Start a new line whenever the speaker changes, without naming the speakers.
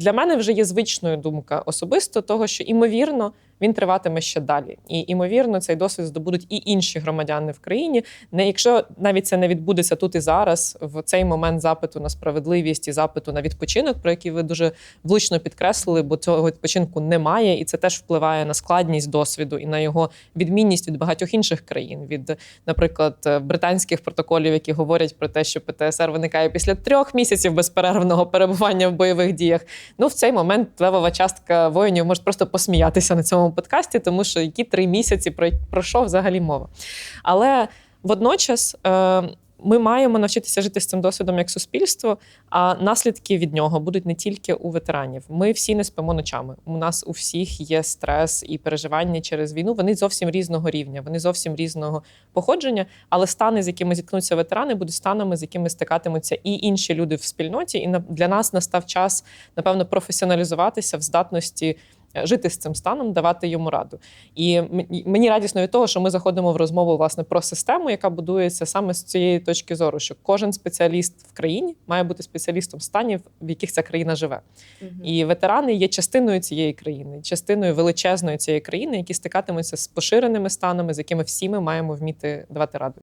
для мене вже є звичною думка особисто того, що імовірно він триватиме ще далі. І імовірно, цей досвід здобудуть і інші громадяни в країні. Не якщо навіть це не відбудеться тут і зараз, в цей момент запиту на справедливість і запиту на відпочинок, про який ви дуже влучно підкреслили, бо цього відпочинку немає, і це теж впливає на складність досвіду і на його відмінність від багатьох інших країн, від, наприклад, е, британських протоколів, які говорять про те, що ПТСР виникає після трьох місяців безперервного перебування в бойових діях. Ну в цей момент левова частка воїнів може просто посміятися на цьому подкасті, тому що які три місяці про, що взагалі мова. Але водночас. Е, ми маємо навчитися жити з цим досвідом як суспільство, а наслідки від нього будуть не тільки у ветеранів. Ми всі не спимо ночами. У нас у всіх є стрес і переживання через війну. Вони зовсім різного рівня, вони зовсім різного походження. Але стани, з якими зіткнуться ветерани, будуть станами, з якими стикатимуться і інші люди в спільноті. І для нас настав час, напевно, професіоналізуватися в здатності. Жити з цим станом, давати йому раду, і мені радісно від того, що ми заходимо в розмову власне про систему, яка будується саме з цієї точки зору, що кожен спеціаліст в країні має бути спеціалістом станів, в яких ця країна живе. І ветерани є частиною цієї країни, частиною величезної цієї країни, які стикатимуться з поширеними станами, з якими всі ми маємо вміти давати раду.